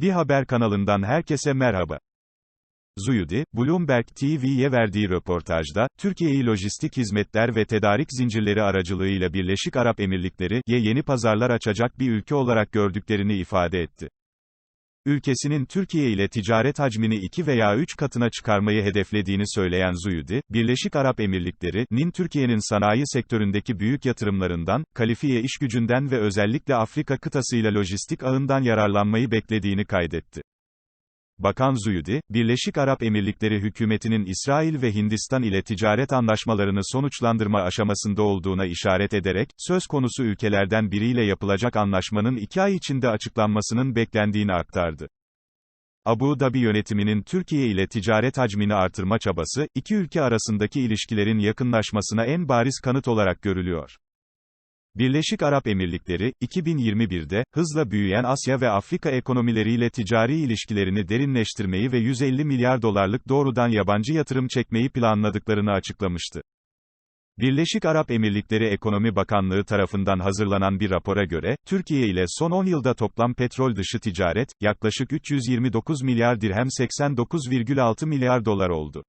Bir haber kanalından herkese merhaba. Zuyudi, Bloomberg TV'ye verdiği röportajda, Türkiye'yi lojistik hizmetler ve tedarik zincirleri aracılığıyla Birleşik Arap Emirlikleri'ye yeni pazarlar açacak bir ülke olarak gördüklerini ifade etti. Ülkesinin Türkiye ile ticaret hacmini iki veya üç katına çıkarmayı hedeflediğini söyleyen Zuyudi, Birleşik Arap Emirlikleri'nin Türkiye'nin sanayi sektöründeki büyük yatırımlarından, kalifiye iş gücünden ve özellikle Afrika kıtasıyla lojistik ağından yararlanmayı beklediğini kaydetti. Bakan Zuyudi, Birleşik Arap Emirlikleri hükümetinin İsrail ve Hindistan ile ticaret anlaşmalarını sonuçlandırma aşamasında olduğuna işaret ederek, söz konusu ülkelerden biriyle yapılacak anlaşmanın iki ay içinde açıklanmasının beklendiğini aktardı. Abu Dhabi yönetiminin Türkiye ile ticaret hacmini artırma çabası, iki ülke arasındaki ilişkilerin yakınlaşmasına en bariz kanıt olarak görülüyor. Birleşik Arap Emirlikleri, 2021'de, hızla büyüyen Asya ve Afrika ekonomileriyle ticari ilişkilerini derinleştirmeyi ve 150 milyar dolarlık doğrudan yabancı yatırım çekmeyi planladıklarını açıklamıştı. Birleşik Arap Emirlikleri Ekonomi Bakanlığı tarafından hazırlanan bir rapora göre, Türkiye ile son 10 yılda toplam petrol dışı ticaret, yaklaşık 329 milyar dirhem 89,6 milyar dolar oldu.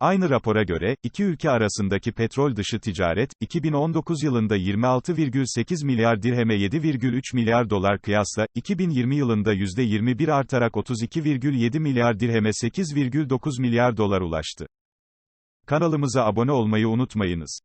Aynı rapora göre, iki ülke arasındaki petrol dışı ticaret, 2019 yılında 26,8 milyar dirheme 7,3 milyar dolar kıyasla, 2020 yılında %21 artarak 32,7 milyar dirheme 8,9 milyar dolar ulaştı. Kanalımıza abone olmayı unutmayınız.